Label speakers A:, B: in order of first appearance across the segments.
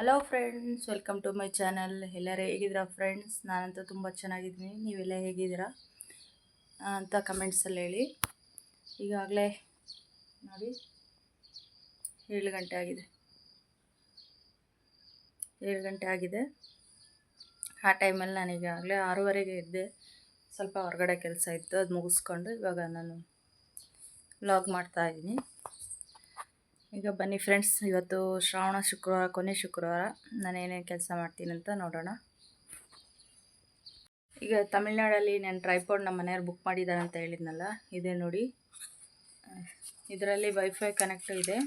A: Hello friends welcome to my channel ಎಲ್ಲರೂ ಹೇಗಿದ್ದೀರಾ friends ನಾನಂತೂ ತುಂಬ ಚೆನ್ನಾಗಿದ್ದೀನಿ. ನೀವೆಲ್ಲ ಹೇಗಿದ್ದೀರಾ? ಅಂತ ಕಮೆಂಟ್ಸಲ್ಲಿ ಹೇಳಿ. ಈಗಾಗಲೇ ನೋಡಿ, ಏಳು ಗಂಟೆ ಆಗಿದೆ. ಏಳು ಗಂಟೆ ಆಗಿದೆ. ಆ ಟೈಮಲ್ಲಿ ನಾನು ಈಗಾಗಲೇ ಆರೂವರೆಗೆ ಇದ್ದೆ ಸ್ವಲ್ಪ ಹೊರಗಡೆ ಕೆಲಸ ಇತ್ತು, ಅದು ಮುಗಿಸ್ಕೊಂಡು ಇವಾಗ ನಾನು ವ್ಲಾಗ್ ಮಾಡ್ತಾ ಇದ್ದೀನಿ. ಈಗ ಬನ್ನಿ ಫ್ರೆಂಡ್ಸ್ ಇವತ್ತು ಶ್ರಾವಣ ಶುಕ್ರವಾರ, ಕೊನೆ ಶುಕ್ರವಾರ. ನಾನು ಏನೇನು ಕೆಲಸ ಮಾಡ್ತೀನಿ ಅಂತ ನೋಡೋಣ. ಈಗ ತಮಿಳ್ನಾಡಲ್ಲಿ ನಾನು ಟ್ರೈಪೋಡ್ ನಮ್ಮ ಮನೆಯವ್ರು ಬುಕ್ ಮಾಡಿದ್ದಾರೆ ಅಂತ ಹೇಳಿದ್ನಲ್ಲ, ಇದೆ ನೋಡಿ. ಇದರಲ್ಲಿ ವೈಫೈ ಕನೆಕ್ಟ್ ಇದೆ.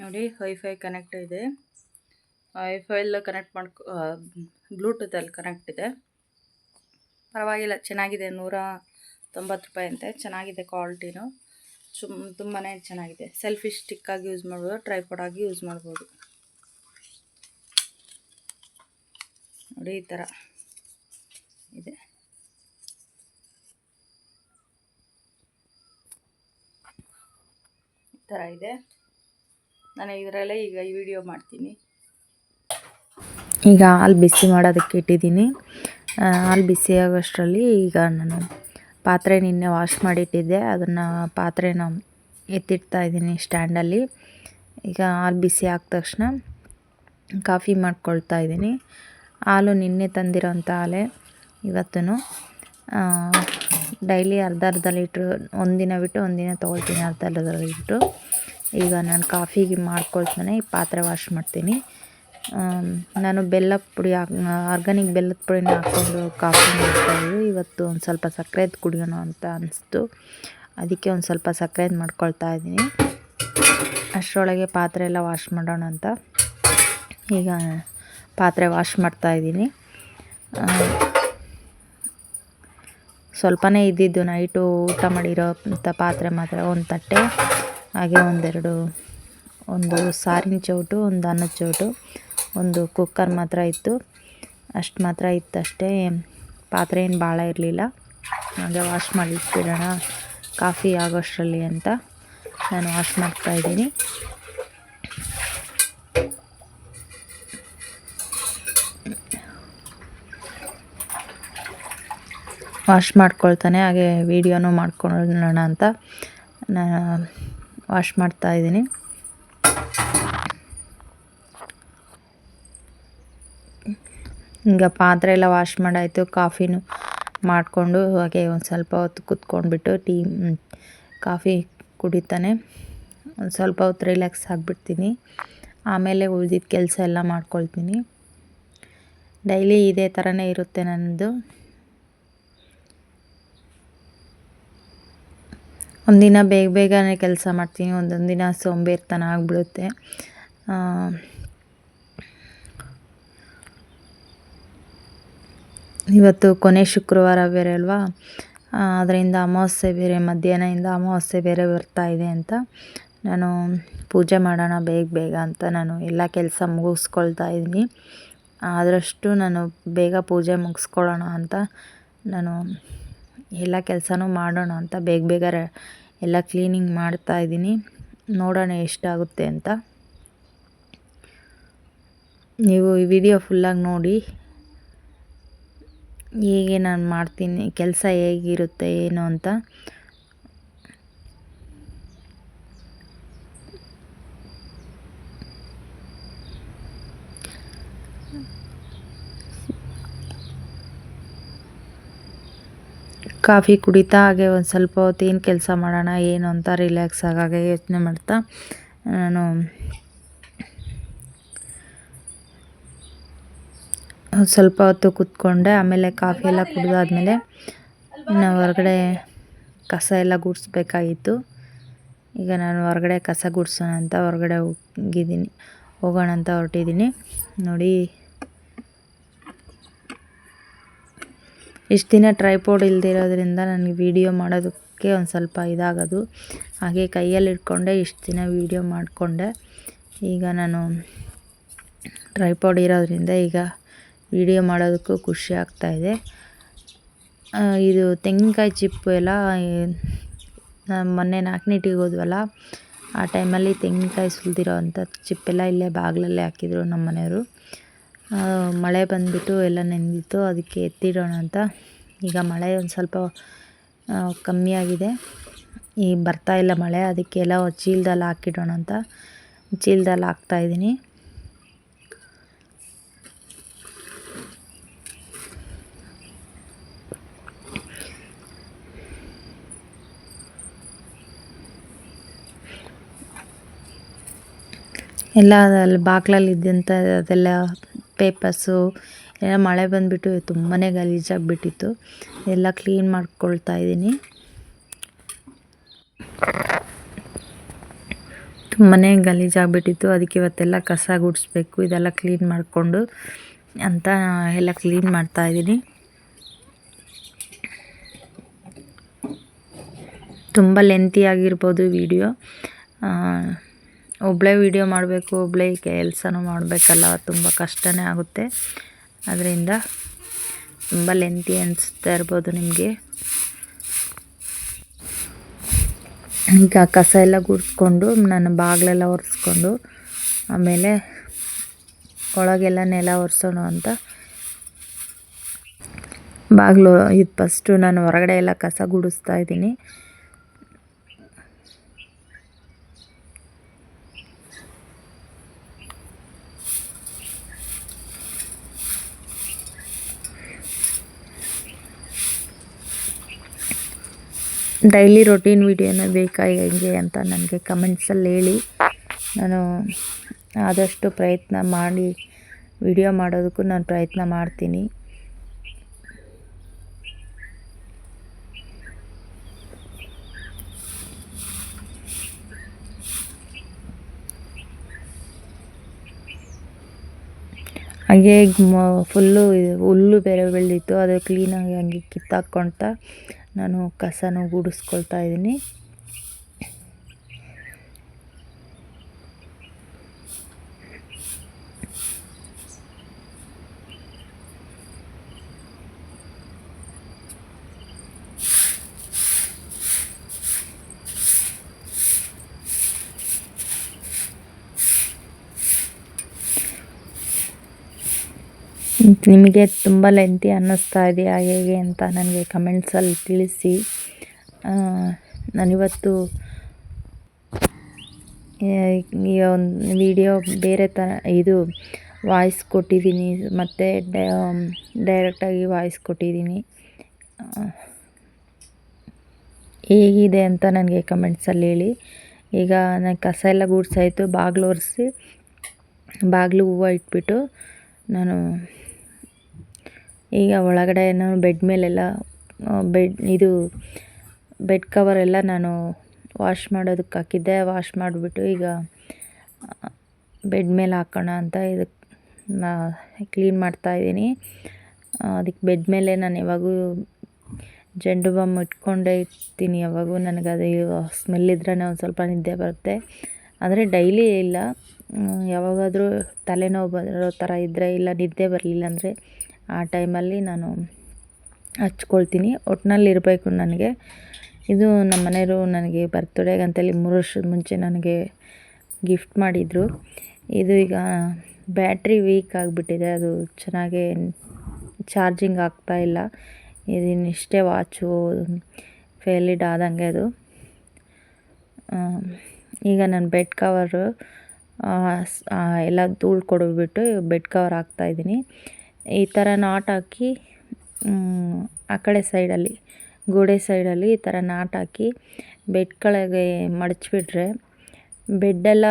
A: ನೋಡಿ ವೈಫೈ ಕನೆಕ್ಟ್ ಇದೆ. ವೈಫೈಲ್ ಕನೆಕ್ಟ್ ಮಾಡ್ಕೊ ಬ್ಲೂಟೂತಲ್ಲಿ ಕನೆಕ್ಟ್ ಇದೆ. ಪರವಾಗಿಲ್ಲ, ಚೆನ್ನಾಗಿದೆ. ನೂರ ತೊಂಬತ್ತು ರೂಪಾಯಿ ಅಂತೆ. ಚೆನ್ನಾಗಿದೆ ಕ್ವಾಲಿಟಿನೂ. ಚುಮ್ ತುಂಬಾ ಚೆನ್ನಾಗಿದೆ. ಸೆಲ್ಫಿ ಸ್ಟಿಕ್ಕಾಗಿ ಯೂಸ್ ಮಾಡ್ಬೋದು ಟ್ರೈಪಾಡ್ ಆಗಿ ಯೂಸ್ ಮಾಡ್ಬೋದು. ನೋಡಿ ಈ ಥರ ಇದೆ. ಈ ಥರ ಇದೆ. ನಾನು ಇದರಲ್ಲೇ ಈಗ ವಿಡಿಯೋ ಮಾಡ್ತೀನಿ.
B: ಈಗ ಹಾಲು ಬಿಸಿ ಮಾಡೋದಕ್ಕೆ ಇಟ್ಟಿದ್ದೀನಿ. ಹಾಲು ಬಿಸಿ ಆಗೋಷ್ಟರಲ್ಲಿ ಈಗ ನಾನು ಪಾತ್ರೆ ನಿನ್ನೆ ವಾಶ್ ಮಾಡಿಟ್ಟಿದ್ದೆ. ಅದನ್ನು ಪಾತ್ರೆನ ಎತ್ತಿಡ್ತಾ ಇದ್ದೀನಿ ಸ್ಟ್ಯಾಂಡಲ್ಲಿ. ಈಗ ಹಾಲು ಬಿಸಿ ಆದ ತಕ್ಷಣ ಕಾಫಿ ಮಾಡ್ಕೊಳ್ತಾ ಇದ್ದೀನಿ. ಹಾಲು ನಿನ್ನೆ ತಂದಿರೋಂಥ ಹಾಲೆ ಇವತ್ತು ಡೈಲಿ ಅರ್ಧ ಅರ್ಧ ಲೀಟ್ರು ಒಂದಿನ ಬಿಟ್ಟು ಒಂದಿನ ತೊಗೊಳ್ತೀನಿ ಅರ್ಧ ಅರ್ಧ ಲೀಟ್ರು. ಈಗ ನಾನು ಕಾಫಿಗೆ ಮಾಡ್ಕೊಳ್ತಾನೆ, ಈ ಪಾತ್ರೆ ವಾಶ್ ಮಾಡ್ತೀನಿ. ನಾನು ಬೆಲ್ಲದ ಪುಡಿ ಆರ್ಗಾನಿಕ್ ಬೆಲ್ಲದ ಪುಡಿನ ಹಾಕ್ಕೊಂಡು ಕಾಫಿ ಮಾಡ್ತಾಯಿದ್ವಿ ಇವತ್ತು ಒಂದು ಸ್ವಲ್ಪ ಸಕ್ಕರೆದು ಕುಡಿಯೋಣ ಅಂತ ಅನಿಸ್ತು. ಅದಕ್ಕೆ ಒಂದು ಸ್ವಲ್ಪ ಸಕ್ಕರೆದು ಮಾಡ್ಕೊಳ್ತಾ ಇದ್ದೀನಿ. ಅಷ್ಟರೊಳಗೆ ಪಾತ್ರೆ ಎಲ್ಲ ವಾಶ್ ಮಾಡೋಣ ಅಂತ. ಈಗ ಪಾತ್ರೆ ವಾಶ್ ಮಾಡ್ತಾ ಇದ್ದೀನಿ. ಸ್ವಲ್ಪನೇ ಇದ್ದಿದ್ದು ನೈಟು ಊಟ ಮಾಡಿರೋ ಅಂಥ ಪಾತ್ರೆ ಮಾತ್ರ, ಒಂದು ತಟ್ಟೆ, ಹಾಗೆ ಒಂದೆರಡು, ಒಂದು ಸಾರಿನ ಚೌಟು, ಒಂದು ಅನ್ನದ ಚೌಟು. ಒಂದು ಕುಕ್ಕರ್ ಮಾತ್ರ ಇತ್ತು. ಅಷ್ಟು ಮಾತ್ರ ಇತ್ತು ಅಷ್ಟೇ ಪಾತ್ರೆ ಏನು ಭಾಳ ಇರಲಿಲ್ಲ. ಹಾಗೆ ವಾಶ್ ಮಾಡಿ ಇಟ್ಬಿಡೋಣ ಕಾಫಿ ಆಗೋಷ್ಟರಲ್ಲಿ ಅಂತ ನಾನು ವಾಶ್ ಮಾಡ್ತಾ ಇದ್ದೀನಿ. ವಾಶ್ ಮಾಡ್ಕೊಳ್ತಾನೆ. ಹಾಗೆ ವೀಡಿಯೋನೂ ಮಾಡ್ಕೊಳ್ಳೋಣ ಅಂತ ನಾನು ವಾಶ್ ಮಾಡ್ತಾ ಈಗ ಪಾತ್ರೆ ಎಲ್ಲ ವಾಶ್ ಮಾಡಾಯಿತು ಕಾಫಿನೂ ಮಾಡಿಕೊಂಡು ಹಾಗೆ ಒಂದು ಸ್ವಲ್ಪ ಹೊತ್ತು ಕುತ್ಕೊಂಡ್ಬಿಟ್ಟು ಟೀ ಕಾಫಿ ಕುಡಿತಾನೆ. ಒಂದು ಸ್ವಲ್ಪ ಹೊತ್ತು ರಿಲ್ಯಾಕ್ಸ್ ಆಗಿಬಿಡ್ತೀನಿ. ಆಮೇಲೆ ಉಳಿದಿದ್ದ ಕೆಲಸ ಎಲ್ಲ ಮಾಡ್ಕೊಳ್ತೀನಿ. ಡೈಲಿ ಇದೇ ಥರನೇ ಇರುತ್ತೆ ನನ್ನದು ಒಂದಿನ ಬೇಗ ಬೇಗನೆ ಕೆಲಸ ಮಾಡ್ತೀನಿ ಒಂದೊಂದು ದಿನ ಸೋಂಬೇರ್ತನ ಆಗಿಬಿಡುತ್ತೆ. ಇವತ್ತು ಕೊನೆ ಶುಕ್ರವಾರ ಬೇರೆ ಅಲ್ವಾ? ಅದರಿಂದ ಅಮಾವಾಸ್ಯೆ ಬೇರೆ, ಮಧ್ಯಾಹ್ನದಿಂದ ಅಮಾವಾಸ್ಯೆ ಬೇರೆ ಬರ್ತಾ ಇದೆ ಅಂತ ನಾನು ಪೂಜೆ ಮಾಡೋಣ ಬೇಗ ಬೇಗ ಅಂತ ನಾನು ಎಲ್ಲ ಕೆಲಸ ಮುಗಿಸ್ಕೊಳ್ತಾ ಇದ್ದೀನಿ. ಆದಷ್ಟು ನಾನು ಬೇಗ ಪೂಜೆ ಮುಗಿಸ್ಕೊಳ್ಳೋಣ ಅಂತ ನಾನು ಎಲ್ಲ ಕೆಲಸನೂ ಮಾಡೋಣ ಅಂತ ಬೇಗ ಬೇಗ ಎಲ್ಲ ಕ್ಲೀನಿಂಗ್ ಮಾಡ್ತಾ ಇದ್ದೀನಿ. ನೋಡೋಣ ಎಷ್ಟಾಗುತ್ತೆ ಅಂತ. ನೀವು ಈ ವಿಡಿಯೋ ಫುಲ್ಲಾಗಿ ನೋಡಿ. ಹೇಗೆ ನಾನು ಮಾಡ್ತೀನಿ. ಕೆಲಸ ಹೇಗಿರುತ್ತೆ, ಏನು ಅಂತ. ಕಾಫಿ ಕುಡಿತಾ ಹಾಗೆ ಒಂದು ಸ್ವಲ್ಪ ಹೊತ್ತು ಏನು ಕೆಲಸ ಮಾಡೋಣ, ಏನು ಅಂತ ರಿಲ್ಯಾಕ್ಸ್ ಆಗಾಗೆ ಯೋಚನೆ ಮಾಡ್ತಾ, ನಾನು ಸ್ವಲ್ಪ ಹೊತ್ತು ಕೂತ್ಕೊಂಡೆ, ಆಮೇಲೆ ಕಾಫಿ ಎಲ್ಲ ಕುಡಿದಾದ್ಮೇಲೆ ಇನ್ನು ಹೊರಗಡೆ ಕಸ ಎಲ್ಲ ಗುಡಿಸ್ಬೇಕಾಗಿತ್ತು. ಈಗ ನಾನು ಹೊರಗಡೆ ಕಸ ಗುಡಿಸೋಣ ಅಂತ ಹೊರಗಡೆ ಹೋಗಿದ್ದೀನಿ, ಹೋಗೋಣ ಅಂತ ಹೊರಟಿದ್ದೀನಿ. ನೋಡಿ, ಇಷ್ಟು ದಿನ ಟ್ರೈಪೋಡ್ ಇಲ್ದಿರೋದ್ರಿಂದ ನನಗೆ ವೀಡಿಯೋ ಮಾಡೋದಕ್ಕೆ ಒಂದು ಸ್ವಲ್ಪ ಇದಾಗೋದು. ಹಾಗೆ ಕೈಯಲ್ಲಿ ಇಟ್ಕೊಂಡೆ, ಇಷ್ಟು ದಿನ ವೀಡಿಯೋ ಮಾಡಿಕೊಂಡೆ. ಈಗ ನಾನು ಟ್ರೈಪಾಡ್ ಇರೋದ್ರಿಂದ ಈಗ ವಿಡಿಯೋ ಮಾಡೋದಕ್ಕೂ ಖುಷಿ ಆಗ್ತಾಯಿದೆ ಇದು. ತೆಂಗಿನಕಾಯಿ ಚಿಪ್ಪು ಎಲ್ಲ ಮೊನ್ನೆ ಮೊನ್ನೆ ನಾಲ್ಕನೇಟಿಗೆ ಹೋದ್ವಲ್ಲ, ಆ ಟೈಮಲ್ಲಿ ತೆಂಗಿನಕಾಯಿ ಸುಲಿದಿರೋ ಅಂಥ ಚಿಪ್ಪೆಲ್ಲ ಇಲ್ಲೇ ಬಾಗಿಲಲ್ಲೇ ಹಾಕಿದ್ರು ನಮ್ಮ ಮನೆಯವರು. ಮಳೆ ಬಂದುಬಿಟ್ಟು ಎಲ್ಲ ನೆಂದಿತ್ತು, ಅದಕ್ಕೆ ಎತ್ತಿಡೋಣ ಅಂತ. ಈಗ ಮಳೆ ಒಂದು ಸ್ವಲ್ಪ ಕಮ್ಮಿಯಾಗಿದೆ ಈಗ ಬರ್ತಾ ಇಲ್ಲ ಮಳೆ ಅದಕ್ಕೆಲ್ಲ ಚೀಲದಲ್ಲಿ ಹಾಕಿಡೋಣ ಅಂತ. ಚೀಲದಲ್ಲಿ ಹಾಕ್ತಾಯಿದ್ದೀನಿ ಎಲ್ಲ ಅಲ್ಲಿ ಬಾಗ್ಲಲ್ಲಿ ಇದ್ದಂಥ ಅದೆಲ್ಲ ಪೇಪರ್ಸು, ಎಲ್ಲ ಮಳೆ ಬಂದುಬಿಟ್ಟು ತುಂಬಾ ಗಲೀಜಾಗಿಬಿಟ್ಟಿತ್ತು. ಎಲ್ಲ ಕ್ಲೀನ್ ಮಾಡ್ಕೊಳ್ತಾ ಇದ್ದೀನಿ. ತುಂಬಾ ಗಲೀಜಾಗಿಬಿಟ್ಟಿತ್ತು. ಅದಕ್ಕೆ ಇವತ್ತೆಲ್ಲ ಕಸ ಗುಡಿಸ್ಬೇಕು, ಇದೆಲ್ಲ ಕ್ಲೀನ್ ಮಾಡಿಕೊಂಡು ಅಂತ ಎಲ್ಲ ಕ್ಲೀನ್ ಮಾಡ್ತಾ ಇದ್ದೀನಿ. ತುಂಬ ಲೆಂತಿ ಆಗಿರ್ಬೋದು ವಿಡಿಯೋ. ಒಬ್ಬಳೇ ವಿಡಿಯೋ ಮಾಡಬೇಕು ಒಬ್ಬಳೇ ಕೆಲಸನೂ ಮಾಡಬೇಕಲ್ಲ, ತುಂಬ ಕಷ್ಟನೇ ಆಗುತ್ತೆ. ಅದರಿಂದ ತುಂಬ ಲೆಂತಿ ಅನಿಸ್ತಾ ಇರ್ಬೋದು ನಿಮಗೆ. ಈಗ ಕಸ ಎಲ್ಲ ಗುಡಿಸ್ಕೊಂಡು, ನನ್ನ ಬಾಗಿಲೆಲ್ಲ ಒರೆಸ್ಕೊಂಡು, ಆಮೇಲೆ ಒಳಗೆಲ್ಲ ನೆಲ ಒರೆಸೋಣ ಅಂತ. ಬಾಗಿಲು, ಇದು ಫಸ್ಟು ನಾನು ಹೊರಗಡೆ ಎಲ್ಲ ಕಸ ಗುಡಿಸ್ತಾ ಇದ್ದೀನಿ. ಡೈಲಿ ರೊಟೀನ್ ವಿಡಿಯೋನ ಬೇಕಾ, ಹೆಂಗೆ ಅಂತ ನನಗೆ ಕಮೆಂಟ್ಸಲ್ಲಿ ಹೇಳಿ. ನಾನು ಆದಷ್ಟು ಪ್ರಯತ್ನ ಮಾಡಿ ವಿಡಿಯೋ ಮಾಡೋದಕ್ಕೂ ನಾನು ಪ್ರಯತ್ನ ಮಾಡ್ತೀನಿ. ಹಾಗೆ ಫುಲ್ಲು ಹುಲ್ಲು ಬೇರೆ ಬೆಳೆದಿತ್ತು, ಅದು ಕ್ಲೀನಾಗಿ ಹಂಗೆ ಕಿತ್ತಾಕ್ಕೊಳ್ತಾ ನಾನು ಕಸನೂ ಗುಡಿಸ್ಕೊಳ್ತಾ ಇದ್ದೀನಿ. ನಿಮಗೆ ತುಂಬ ಲೆಂತಿ ಅನ್ನಿಸ್ತಾ ಇದೆಯಾ? ಹೇಗೆ ಅಂತ ನನಗೆ ಕಮೆಂಟ್ಸಲ್ಲಿ ತಿಳಿಸಿ. ನಾನಿವತ್ತು ಈ ಒಂದು ವಿಡಿಯೋ ಬೇರೆ ಥರ ಇದು ವಾಯ್ಸ್ ಕೊಟ್ಟಿದ್ದೀನಿ. ಮತ್ತು ಡೈರೆಕ್ಟಾಗಿ ವಾಯ್ಸ್ ಕೊಟ್ಟಿದ್ದೀನಿ. ಹೇಗಿದೆ ಅಂತ ನನಗೆ ಕಮೆಂಟ್ಸಲ್ಲಿ ಹೇಳಿ. ಈಗ ನಾನು ಕಸ ಎಲ್ಲ ಗೂಡ್ಸಾಯಿತು, ಬಾಗಿಲು ಒರೆಸಿ, ಬಾಗಿಲು ಹೂವು ಇಟ್ಬಿಟ್ಟು ನಾನು ಈಗ ಒಳಗಡೆ ನಾನು ಬೆಡ್ ಮೇಲೆಲ್ಲ ಬೆಡ್, ಇದು ಬೆಡ್ ಕವರೆಲ್ಲ ನಾನು ವಾಶ್ ಮಾಡೋದಕ್ಕೆ ಹಾಕಿದ್ದೆ. ವಾಶ್ ಮಾಡಿಬಿಟ್ಟು ಈಗ ಬೆಡ್ ಮೇಲೆ ಹಾಕೋಣ ಅಂತ ಇದಕ್ಕೆ ನಾ ಕ್ಲೀನ್ ಮಾಡ್ತಾಯಿದ್ದೀನಿ ಅದಕ್ಕೆ ಬೆಡ್ ಮೇಲೆ ನಾನು ಯಾವಾಗೂ ಜಂಡು ಬಾಮ್ ಇಟ್ಕೊಂಡೇ ಇರ್ತೀನಿ ಯಾವಾಗೂ. ನನಗೆ ಅದು ಸ್ಮೆಲ್ ಇದ್ರೇ ಒಂದು ಸ್ವಲ್ಪ ನಿದ್ದೆ ಬರುತ್ತೆ. ಆದರೆ ಡೈಲಿ ಇಲ್ಲ. ಯಾವಾಗಾದರೂ ತಲೆನೋವು ಬರೋ ಥರ ಇದ್ದರೆ ಇಲ್ಲ, ನಿದ್ದೆ ಬರಲಿಲ್ಲ ಅಂದರೆ ಆ ಟೈಮಲ್ಲಿ ನಾನು ಹಚ್ಕೊಳ್ತೀನಿ. ಒಟ್ಟಿನಲ್ಲಿ ಇರಬೇಕು ನನಗೆ. ಇದು ನಮ್ಮ ಮನೆಯವರು ನನಗೆ ಬರ್ತ್ಡೇಗೆ ಅಂತೇಳಿ ಮೂರು ವರ್ಷದ ಮುಂಚೆ ನನಗೆ ಗಿಫ್ಟ್ ಮಾಡಿದರು. ಇದು ಈಗ ಬ್ಯಾಟ್ರಿ ವೀಕ್ ಆಗಿಬಿಟ್ಟಿದೆ. ಅದು ಚೆನ್ನಾಗೇ ಚಾರ್ಜಿಂಗ್ ಆಗ್ತಾ ಇಲ್ಲ. ಇದಿನ್ನಿಷ್ಟೇ ವಾಚು ಫೇಲಿಡ್ ಆದಂಗೆ ಅದು. ಈಗ ನಾನು ಬೆಡ್ ಕವರು ಎಲ್ಲ ಧೂಳು ಕೊಡೋಗ್ಬಿಟ್ಟು ಬೆಡ್ ಕವರ್ ಹಾಕ್ತಾಯಿದ್ದೀನಿ ಈ ಥರ ನಾಟ್ ಹಾಕಿ ಆ ಕಡೆ ಸೈಡಲ್ಲಿ ಗೋಡೆ ಸೈಡಲ್ಲಿ ಈ ಥರ ನಾಟ್ ಹಾಕಿ ಬೆಡ್ ಕೆಳಗೆ ಮಡಚಿಬಿಟ್ರೆ ಬೆಡ್ಡೆಲ್ಲ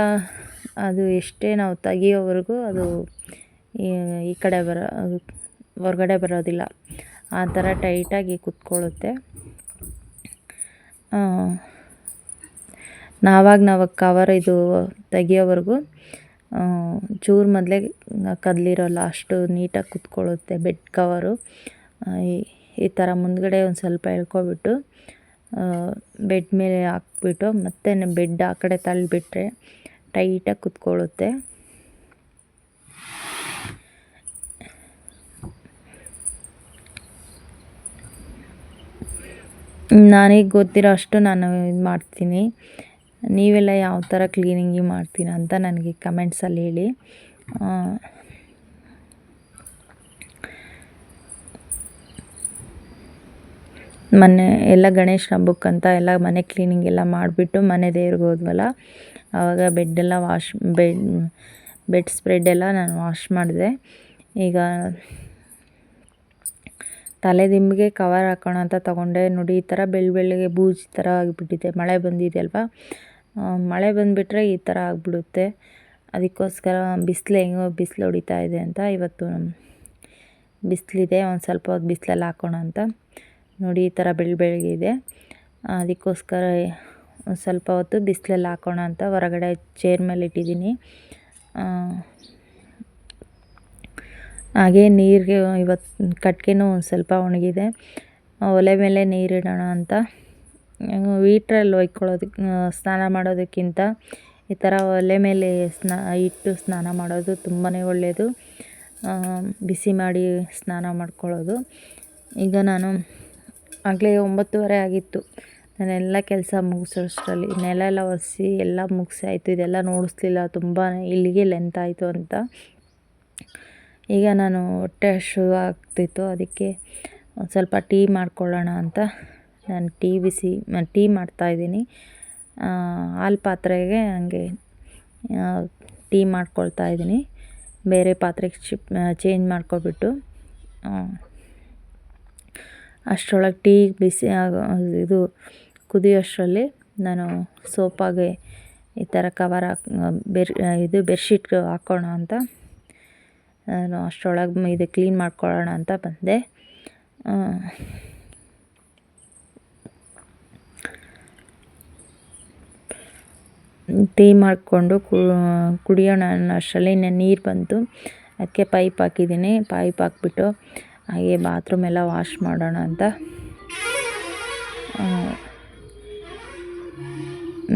B: ಅದು ಎಷ್ಟೇ ನಾವು ತೆಗಿಯೋವರೆಗೂ ಅದು ಈ ಕಡೆ ಬರೋ, ಹೊರಗಡೆ ಬರೋದಿಲ್ಲ. ಆ ಥರ ಟೈಟಾಗಿ ಕುತ್ಕೊಳ್ಳುತ್ತೆ. ನಾವಾಗ ನಾವಾಗ ಕವರ್ ಇದು ತೆಗಿಯೋವರೆಗೂ ಚೂರು ಮೊದಲೇ ಕದಲಿರೋಲ್ಲ, ಅಷ್ಟು ನೀಟಾಗಿ ಕುತ್ಕೊಳ್ಳುತ್ತೆ ಬೆಡ್ ಕವರು ಈ ಥರ ಮುಂದ್ಗಡೆ ಒಂದು ಸ್ವಲ್ಪ ಎಳ್ಕೊಬಿಟ್ಟು ಬೆಡ್ ಮೇಲೆ ಹಾಕ್ಬಿಟ್ಟು, ಮತ್ತೆ ಬೆಡ್ ಆ ಕಡೆ ತಳ್ಳಿಬಿಟ್ರೆ ಟೈಟಾಗಿ ಕುತ್ಕೊಳ್ಳುತ್ತೆ. ನನಗೆ ಗೊತ್ತಿರೋ ಅಷ್ಟು ನಾನು ಇದು ಮಾಡ್ತೀನಿ. ನೀವೆಲ್ಲ ಯಾವ ಥರ ಕ್ಲೀನಿಂಗ್ ಮಾಡ್ತೀರಾ ಅಂತ ನನಗೆ ಕಮೆಂಟ್ಸಲ್ಲಿ ಹೇಳಿ. ಮನೆ ಎಲ್ಲ ಗಣೇಶ ಹಬ್ಬಕ್ಕಂತ ಎಲ್ಲ ಮನೆ ಕ್ಲೀನಿಂಗ್ ಎಲ್ಲ ಮಾಡಿಬಿಟ್ಟು ಮನೆ ದೇವ್ರಿಗೆ ಹೋದ್ವಲ್ಲ, ಆವಾಗ ಬೆಡ್ಡೆಲ್ಲ ವಾಶ್ ಬೆಡ್ ಬೆಡ್ ಸ್ಪ್ರೆಡ್ ಎಲ್ಲ ನಾನು ವಾಶ್ ಮಾಡಿದೆ. ಈಗ ತಲೆ ದಿಂಬಿಗೆ ಕವರ್ ಹಾಕೋಣ ಅಂತ ತೊಗೊಂಡೆ. ನೋಡಿ, ಈ ಥರ ಬೆಳ್ಳಿಗೆ ಬೆಳ್ಳಗೆ ಬೂಜಿ ಥರ ಆಗಿಬಿಟ್ಟಿದೆ. ಮಳೆ ಬಂದಿದೆ ಅಲ್ವಾ? ಮಳೆ ಬಂದುಬಿಟ್ರೆ ಈ ಥರ ಆಗಿಬಿಡುತ್ತೆ. ಅದಕ್ಕೋಸ್ಕರ ಬಿಸಿಲು ಹೆಂಗೋ ಬಿಸಿಲು ಹೊಡಿತಾ ಇದೆ ಅಂತ ಇವತ್ತು ಬಿಸಿಲಿದೆ, ಒಂದು ಸ್ವಲ್ಪ ಹೊತ್ತು ಬಿಸಿಲಲ್ಲಿ ಹಾಕೋಣ ಅಂತ. ನೋಡಿ, ಈ ಥರ ಬೆಳ್ ಬೆಳಗಿದೆ ಅದಕ್ಕೋಸ್ಕರ ಒಂದು ಸ್ವಲ್ಪ ಹೊತ್ತು ಬಿಸಿಲಲ್ಲಿ ಹಾಕೋಣ ಅಂತ ಹೊರಗಡೆ ಚೇರ್ ಮೇಲೆ ಇಟ್ಟಿದ್ದೀನಿ. ಹಾಗೇ ನೀರಿಗೆ ಇವತ್ತು ಕಟ್ಗೆನೂ ಒಂದು ಸ್ವಲ್ಪ ಒಣಗಿದೆ. ಒಲೆ ಮೇಲೆ ನೀರಿಡೋಣ ಅಂತ. ಹೀಟ್ರಲ್ಲಿ ಒಯ್ಕೊಳ್ಳೋದಕ್ಕೆ ಸ್ನಾನ ಮಾಡೋದಕ್ಕಿಂತ ಈ ಥರ ಒಲೆ ಮೇಲೆ ಸ್ನಾ, ಇಟ್ಟು ಸ್ನಾನ ಮಾಡೋದು ತುಂಬಾ ಒಳ್ಳೆಯದು ಬಿಸಿ ಮಾಡಿ ಸ್ನಾನ ಮಾಡ್ಕೊಳ್ಳೋದು. ಈಗ ನಾನು ಆಗಲೇ ಒಂಬತ್ತುವರೆ ಆಗಿತ್ತು. ನಾನೆಲ್ಲ ಕೆಲಸ ಮುಗಿಸೋಷ್ಟರಲ್ಲಿ ನೆಲ ಎಲ್ಲ ಒರೆಸಿ ಎಲ್ಲ ಮುಗಿಸಿ ಆಯಿತು. ಇದೆಲ್ಲ ನೋಡಿಸ್ಲಿಲ್ಲ ತುಂಬ ಇಲ್ಲಿಗೆ ಲೆಂತ್ ಆಯಿತು ಅಂತ. ಈಗ ನಾನು ಹೊಟ್ಟೆ ಶುರು ಆಗ್ತಿತ್ತು ಅದಕ್ಕೆ ಒಂದು ಸ್ವಲ್ಪ ಟೀ ಮಾಡ್ಕೊಳ್ಳೋಣ ಅಂತ ನಾನು ಟೀ ಬಿಸಿ ಟೀ ಮಾಡ್ತಾಯಿದ್ದೀನಿ ಹಾಲು ಪಾತ್ರೆಗೆ ಹಂಗೆ ಟೀ ಮಾಡ್ಕೊಳ್ತಾ ಇದ್ದೀನಿ. ಬೇರೆ ಪಾತ್ರೆಗೆ ಶಿಪ್ ಚೇಂಜ್ ಮಾಡ್ಕೊಬಿಟ್ಟು ಅಷ್ಟರೊಳಗೆ ಟೀ ಬಿಸಿ ಆಗೋ, ಇದು ಕುದಿಯೋಷ್ಟರಲ್ಲಿ ನಾನು ಸೋಪಾಗೆ ಈ ಥರ ಕವರ್ ಹಾಕಿ ಬೆರ್ ಇದು ಬೆಡ್ಶೀಟ್ ಹಾಕೋಣ ಅಂತ, ನಾನು ಅಷ್ಟರೊಳಗೆ ಇದು ಕ್ಲೀನ್ ಮಾಡ್ಕೊಳ್ಳೋಣ ಅಂತ ಬಂದೆ. ಟೀ ಮಾಡಿಕೊಂಡು ಕುಡಿಯೋಣ ಅನ್ನೋ ಅಷ್ಟರಲ್ಲಿ ಇನ್ನು ನೀರು ಬಂತು. ಅದಕ್ಕೆ ಪೈಪ್ ಹಾಕಿದ್ದೀನಿ. ಪೈಪ್ ಹಾಕ್ಬಿಟ್ಟು ಹಾಗೆ ಬಾತ್ರೂಮ್ ಎಲ್ಲ ವಾಶ್ ಮಾಡೋಣ ಅಂತ.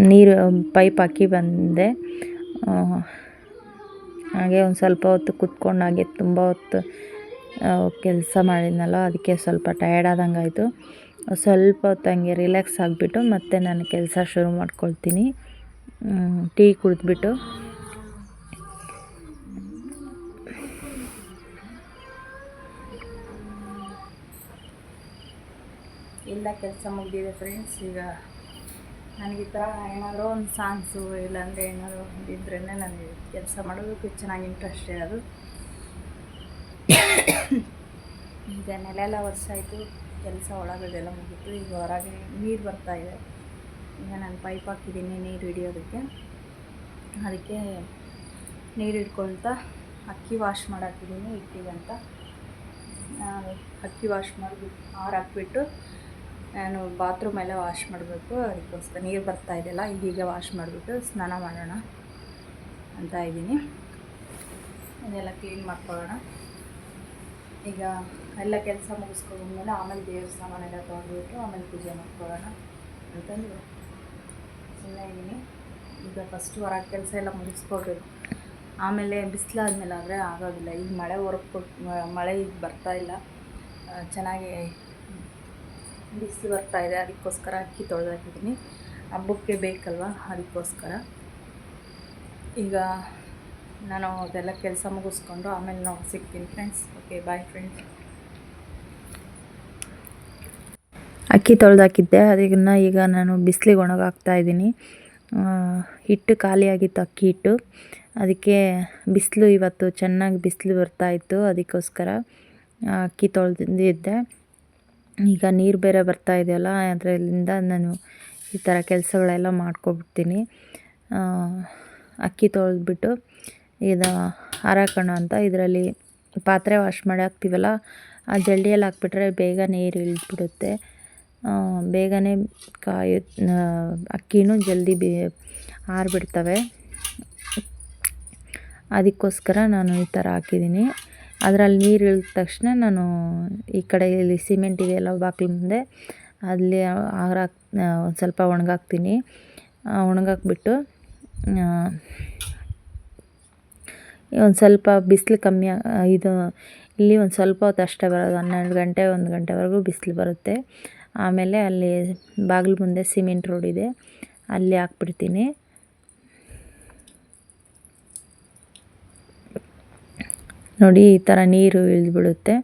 B: ನೀರು, ಪೈಪ್ ಹಾಕಿ ಬಂದೆ. ಹಾಗೆ ಒಂದು ಸ್ವಲ್ಪ ಹೊತ್ತು ಕುತ್ಕೊಂಡು ಹಾಗೆ ತುಂಬ ಹೊತ್ತು ಕೆಲಸ ಮಾಡಿದ್ನಲ್ಲ, ಅದಕ್ಕೆ ಸ್ವಲ್ಪ ಟಯರ್ಡ್ ಆದಂಗೆ ಆಯಿತು ಸ್ವಲ್ಪ ಹೊತ್ತು ಹಂಗೆ ರಿಲ್ಯಾಕ್ಸ್ ಆಗಿಬಿಟ್ಟು ಮತ್ತೆ ನಾನು ಕೆಲಸ ಶುರು ಮಾಡ್ಕೊಳ್ತೀನಿ. ಟೀ ಕುಡಿದ್ಬಿಟ್ಟು.
A: ಎಲ್ಲ ಕೆಲಸ ಮುಗಿದಿದೆ ಫ್ರೆಂಡ್ಸ್ ಈಗ ನನಗೆ ಈ ಥರ ಏನಾದರೂ ಒಂದು ಸಾಂಗ್ಸು ಇಲ್ಲಾಂದರೆ ಏನಾದರೂ ಇದ್ರೇ ನನಗೆ ಕೆಲಸ ಮಾಡೋದಕ್ಕೆ ಚೆನ್ನಾಗಿ ಇಂಟ್ರೆಸ್ಟ್ ಇರೋದು ಈಗ ನೆಲೆಲ್ಲ ವರ್ಷ ಆಯಿತು ಕೆಲಸ ಒಳಗಡೆಲ್ಲ ಮುಗೀತು, ಈಗ ಹೊರಗೆ ನೀರು ಬರ್ತಾ ಇದೆ. ಈಗ ನಾನು ಪೈಪ್ ಹಾಕಿದ್ದೀನಿ ನೀರು ಹಿಡಿಯೋದಕ್ಕೆ. ಅದಕ್ಕೆ ನೀರು ಹಿಡ್ಕೊಳ್ತಾ ಅಕ್ಕಿ ವಾಶ್ ಮಾಡಾಕಿದ್ದೀನಿ ಇಟ್ಟಿಗೆ ನಾನು ಅಕ್ಕಿ ವಾಶ್ ಮಾಡಿಬಿಟ್ಟು ಆರು ಹಾಕ್ಬಿಟ್ಟು ನಾನು ಬಾತ್ರೂಮ್ ಎಲ್ಲ ವಾಶ್ ಮಾಡಬೇಕು. ಅದಕ್ಕೋಸ್ಕರ ನೀರು ಬರ್ತಾ ಇದೆಯಲ್ಲ ಈಗೀಗ ವಾಶ್ ಮಾಡಿಬಿಟ್ಟು ಸ್ನಾನ ಮಾಡೋಣ ಅಂತ ಇದ್ದೀನಿ. ಇದೆಲ್ಲ ಕ್ಲೀನ್ ಮಾಡ್ಕೊಳ್ಳೋಣ. ಈಗ ಎಲ್ಲ ಕೆಲಸ ಮುಗಿಸ್ಕೊಂಡ್ಮೇಲೆ ಆಮೇಲೆ ದೇವ್ರ ಸಾಮಾನೆಲ್ಲ ತೊಗೊಂಡ್ಬಿಟ್ಟು ಆಮೇಲೆ ಪೂಜೆ ಮಾಡ್ಕೊಳ್ಳೋಣ. ಅಂತಂದು ಸುಮ್ಮನೆ ಈಗ ಫಸ್ಟ್ ಹೊರಗೆ ಕೆಲಸ ಎಲ್ಲ ಮುಗಿಸ್ಕೊಳ್ಬೇಕು ಆಮೇಲೆ ಬಿಸಿಲಾದ್ಮೇಲೆ ಆದರೆ ಆಗೋದಿಲ್ಲ. ಈಗ ಮಳೆ ಹೊರಗೆ ಕೊಟ್ಟು ಮಳೆ ಈಗ ಬರ್ತಾ ಇಲ್ಲ. ಚೆನ್ನಾಗಿ ಬಿಸಿಲು ಬರ್ತಾ ಇದೆ. ಅದಕ್ಕೋಸ್ಕರ ಅಕ್ಕಿ ತೊಳೆದಾಕಿದ್ದೀನಿ. ಹಬ್ಬಕ್ಕೆ ಬೇಕಲ್ವ? ಅದಕ್ಕೋಸ್ಕರ. ಈಗ ನಾನು ಅದೆಲ್ಲ ಕೆಲಸ ಮುಗಿಸ್ಕೊಂಡು ಆಮೇಲೆ ನಾವು ಸಿಗ್ತೀನಿ. ಫ್ರೆಂಡ್ಸ್ ಓಕೆ ಬಾಯ್ ಫ್ರೆಂಡ್ಸ್
B: ಅಕ್ಕಿ ತೊಳೆದಾಕಿದ್ದೆ. ಅದನ್ನು ಈಗ ನಾನು ಬಿಸಿಲಿಗೆ ಒಣಗಾಕ್ತಾ ಇದ್ದೀನಿ. ಹಿಟ್ಟು ಖಾಲಿಯಾಗಿತ್ತು ಅಕ್ಕಿ ಹಿಟ್ಟು. ಅದಕ್ಕೆ ಬಿಸಿಲು ಇವತ್ತು ಚೆನ್ನಾಗಿ ಬಿಸಿಲು ಬರ್ತಾಯಿತ್ತು ಅದಕ್ಕೋಸ್ಕರ ಅಕ್ಕಿ ತೊಳೆದಿದ್ದೆ. ಈಗ ನೀರು ಬೇರೆ ಬರ್ತಾ ಇದೆಯಲ್ಲ, ಅದರಿಂದ ನಾನು ಈ ಥರ ಕೆಲಸಗಳೆಲ್ಲ ಮಾಡ್ಕೊಬಿಡ್ತೀನಿ. ಅಕ್ಕಿ ತೊಳೆದ್ಬಿಟ್ಟು ಇದು ಹಾರಾಕೋಣ ಅಂತ ಇದರಲ್ಲಿ ಪಾತ್ರೆ ವಾಶ್ ಮಾಡಿ ಹಾಕ್ತೀವಲ್ಲ ಆ ಜಲ್ಡಿಯಲ್ಲಿ ಹಾಕ್ಬಿಟ್ರೆ ಬೇಗ ನೀರು ಇಳಿದ್ಬಿಡುತ್ತೆ ಬೇಗನೆ ಕಾಯಿ ಅಕ್ಕಿನೂ ಜಲ್ದಿ ಬೇ, ಆರಿಬಿಡ್ತವೆ. ಅದಕ್ಕೋಸ್ಕರ ನಾನು ಈ ಥರ ಹಾಕಿದ್ದೀನಿ. ಅದರಲ್ಲಿ ನೀರು ಇಳಿದ ತಕ್ಷಣ ನಾನು ಈ ಕಡೆ ಇಲ್ಲಿ ಸಿಮೆಂಟ್ ಇದೆಯಲ್ಲ ಬಾಗಿಲು ಮುಂದೆ, ಅಲ್ಲಿ ಆರಾಕ್ ಒಂದು ಸ್ವಲ್ಪ ಒಣಗಾಕ್ತೀನಿ. ಒಣಗಾಕ್ಬಿಟ್ಟು ಒಂದು ಸ್ವಲ್ಪ ಬಿಸಿಲು ಕಮ್ಮಿ ಇದು, ಇಲ್ಲಿ ಒಂದು ಸ್ವಲ್ಪ ಹೊತ್ತು ಅಷ್ಟೇ ಬರೋದು, ಹನ್ನೆರಡು ಗಂಟೆ, ಒಂದು ಗಂಟೆವರೆಗೂ ಬಿಸಿಲು ಬರುತ್ತೆ. ಆಮೇಲೆ ಅಲ್ಲಿ ಬಾಗಿಲು ಮುಂದೆ ಸಿಮೆಂಟ್ ರೋಡ್ ಇದೆ. ಅಲ್ಲಿ ಹಾಕ್ಬಿಡ್ತೀನಿ. ನೋಡಿ, ಈ ಥರ ನೀರು ಇಳಿದ್ಬಿಡುತ್ತೆ.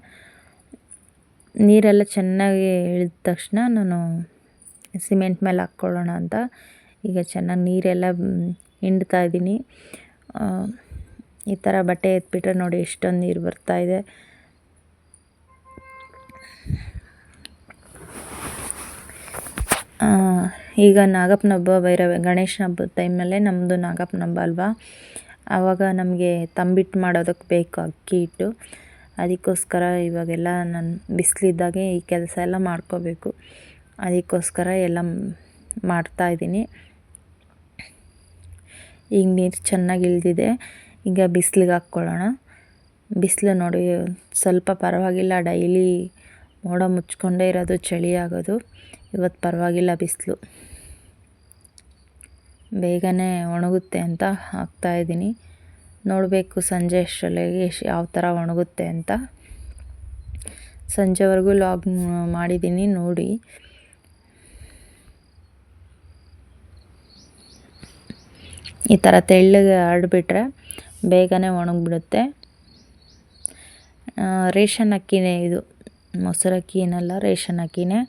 B: ನೀರೆಲ್ಲ ಚೆನ್ನಾಗಿ ಇಳಿದ ತಕ್ಷಣ ನಾನು ಸಿಮೆಂಟ್ ಮೇಲೆ ಹಾಕ್ಕೊಳ್ಳೋಣ ಅಂತ. ಈಗ ಚೆನ್ನಾಗಿ ನೀರೆಲ್ಲ ಹಿಂಡ್ತಾ ಇದ್ದೀನಿ. ಈ ಥರ ಬಟ್ಟೆ ಎತ್ಬಿಟ್ರೆ ನೋಡಿ ಎಷ್ಟೊಂದು ನೀರು ಬರ್ತಾ ಈಗ ನಾಗಪ್ಪನ ಹಬ್ಬ ಭೈರವ ಗಣೇಶನ ಹಬ್ಬದ ಟೈಮಲ್ಲೇ ನಮ್ಮದು ನಾಗಪ್ಪನ ಹಬ್ಬ ಅಲ್ವಾ? ಆವಾಗ ನಮಗೆ ತಂಬಿಟ್ಟು ಮಾಡೋದಕ್ಕೆ ಬೇಕು ಅಕ್ಕಿ ಹಿಟ್ಟು. ಅದಕ್ಕೋಸ್ಕರ ಇವಾಗೆಲ್ಲ ನಾನು ಬಿಸಿಲಿದ್ದಾಗೆ ಈ ಕೆಲಸ ಎಲ್ಲ ಮಾಡ್ಕೋಬೇಕು. ಅದಕ್ಕೋಸ್ಕರ ಎಲ್ಲ ಮಾಡ್ತಾಯಿದ್ದೀನಿ ಈಗ ನೀರು ಚೆನ್ನಾಗಿ ಇಳಿದಿದೆ. ಈಗ ಬಿಸಿಲಿಗೆ ಹಾಕ್ಕೊಳ್ಳೋಣ. ಬಿಸಿಲು ನೋಡಿ ಸ್ವಲ್ಪ ಪರವಾಗಿಲ್ಲ. ಡೈಲಿ ಮೋಡ ಮುಚ್ಕೊಂಡೇ ಇರೋದು ಚಳಿ ಆಗೋದು. ಇವತ್ತು ಪರವಾಗಿಲ್ಲ ಬಿಸಿಲು. ಬೇಗನೆ ಒಣಗುತ್ತೆ ಅಂತ ಹಾಕ್ತಾಯಿದ್ದೀನಿ ನೋಡಬೇಕು ಸಂಜೆ ಅಷ್ಟರೊಳಗೆ ಯಾವ ಥರ ಒಣಗುತ್ತೆ ಅಂತ. ಸಂಜೆವರೆಗೂ ಲಾಗ್ ಮಾಡಿದ್ದೀನಿ, ನೋಡಿ. ಈ ಥರ ತೆಳ್ಳಗೆ ಹರಡ್ಬಿಟ್ರೆ ಬೇಗನೆ ಒಣಗಿಬಿಡುತ್ತೆ. ರೇಷನ್ ಅಕ್ಕಿನೇ ಇದು. ಮೊಸರು ಅಕ್ಕಿ ಏನಲ್ಲ, ರೇಷನ್ ಅಕ್ಕಿನೇ.